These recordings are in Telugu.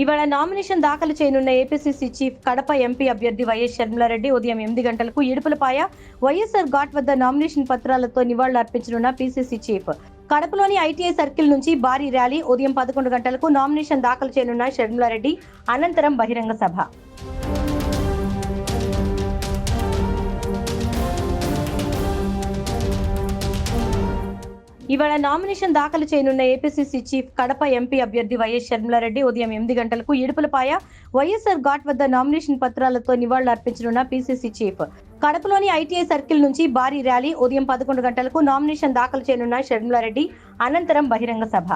ఇవాళ నామినేషన్ దాఖలు చేయనున్న ఏపీసీసీ చీఫ్ కడప ఎంపీ అభ్యర్థి వైఎస్ షర్మిలారెడ్డి ఉదయం ఎనిమిది గంటలకు ఇడుపులపాయ వైఎస్ఆర్ ఘాట్ వద్ద నామినేషన్ పత్రాలతో నివాళులర్పించనున్న పీసీసీ చీఫ్. కడపలోని ఐటీఐ సర్కిల్ నుంచి భారీ ర్యాలీ ఉదయం పదకొండు గంటలకు నామినేషన్ దాఖలు చేయనున్న షర్మిలారెడ్డి అనంతరం బహిరంగ సభ. ఇవాళ నామినేషన్ దాఖలు చేయనున్న ఏపీసీసీ చీఫ్ కడప ఎంపీ అభ్యర్థి వైఎస్ షర్మిలారెడ్డి ఉదయం ఎనిమిది గంటలకు ఇడుపులపాయ వైఎస్ఆర్ ఘాట్ వద్ద నామినేషన్ పత్రాలతో నివాళులర్పించనున్న పీసీసీ చీఫ్ కడపలోని ఐటీఐ సర్కిల్ నుంచి భారీ ర్యాలీ ఉదయం పదకొండు గంటలకు నామినేషన్ దాఖలు చేయనున్న షర్మిలారెడ్డి అనంతరం బహిరంగ సభ.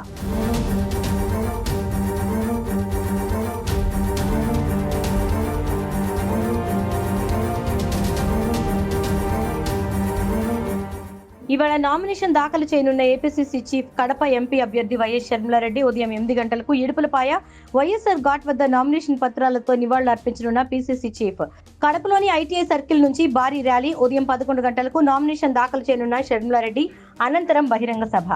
ఇవాళ నామినేషన్ దాఖలు చేయనున్న ఏపీసీసీ చీఫ్ కడప ఎంపీ అభ్యర్థి వైఎస్ షర్మిలారెడ్డి ఉదయం ఎనిమిది గంటలకు ఇడుపులపాయ వైఎస్ఆర్ ఘాట్ వద్ద నామినేషన్ పత్రాలతో నివాళులర్పించనున్న పీసీసీ చీఫ్. కడపలోని ఐటీఐ సర్కిల్ నుంచి భారీ ర్యాలీ ఉదయం పదకొండు గంటలకు నామినేషన్ దాఖలు చేయనున్న షర్మిలారెడ్డి అనంతరం బహిరంగ సభ.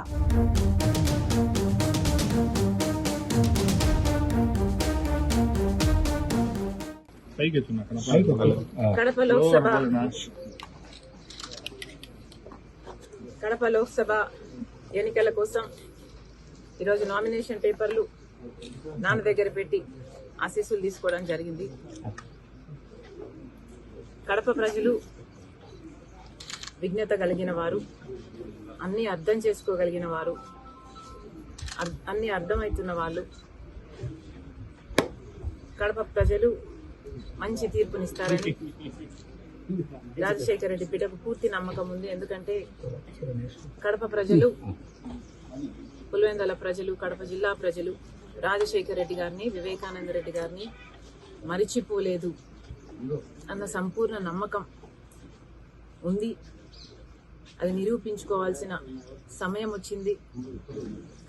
కడప. లోక్సభ. కడప లోక్సభ ఎన్నికల కోసం ఈరోజు నామినేషన్ పేపర్లు నాన్న దగ్గర పెట్టి ఆశీస్సులు తీసుకోవడం జరిగింది. కడప ప్రజలు విజ్ఞత కలిగిన వారు అన్నీ అర్థం చేసుకోగలిగిన వారు అర్- అర్థమవుతున్న వాళ్ళు. కడప ప్రజలు మంచి తీర్పునిస్తారని రాజశేఖర రెడ్డి బిడ్డకు పూర్తి నమ్మకం ఉంది. ఎందుకంటే కడప ప్రజలు పులివెందల ప్రజలు కడప జిల్లా ప్రజలు రాజశేఖర రెడ్డి గారిని వివేకానంద రెడ్డి గారిని మరిచిపోలేదు. అన్న సంపూర్ణ నమ్మకం ఉంది. అది నిరూపించుకోవాల్సిన సమయం వచ్చింది.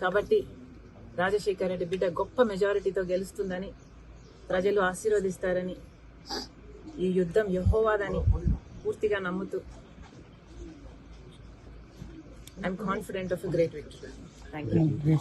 కాబట్టి రాజశేఖర రెడ్డి బిడ్డ గొప్ప మెజారిటీతో గెలుస్తుందని ప్రజలు ఆశీర్వదిస్తారని ఈ యుద్ధం యహోవాదని పూర్తిగా నమ్ముతూ I'm confident of great victory thank you